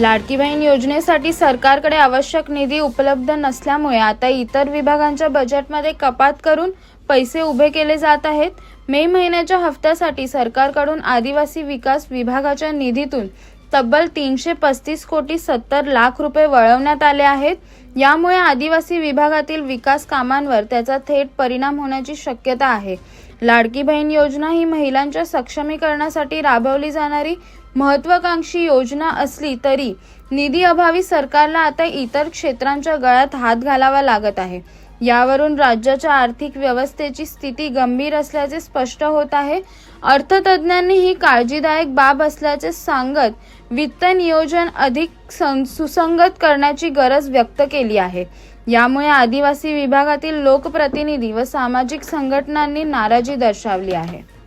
लाडकी बहीण योजनेसाठी सरकारकडे आवश्यक निधी उपलब्ध नसल्यामुळे आता इतर विभागांच्या बजेटमध्ये कपात करून पैसे उभे केले जात आहेत. मे महिन्याच्या हप्त्यासाठी सरकारकडून आदिवासी विकास विभागाच्या निधीतून तब्बल तीनशे पस्तीस कोटी सत्तर लाख रुपये वळवण्यात आले आहेत. यामुळे आदिवासी विभागातील विकास कामांवर त्याचा थेट परिणाम होण्याची शक्यता आहे. लाडकी बहीण योजना ही महिलांच्या सक्षमीकरणासाठी राबवली जाणारी महत्वाकांक्षी योजना असली तरी निधी अभावी सरकारला आता इतर क्षेत्रांच्या गळ्यात हात घालावा लागत आहे. यावरून राज्याच्या आर्थिक व्यवस्थेची स्थिती गंभीर असल्याचे स्पष्ट होत आहे. अर्थतज्ज्ञांनी ही काळजीदायक बाब असल्याचे सांगत वित्त नियोजन अधिक सं- सुसंगत करण्याची गरज व्यक्त केली आहे. यामुळे आदिवासी विभागातील लोकप्रतिनिधी व सामाजिक संघटनांनी नाराजी दर्शवली आहे.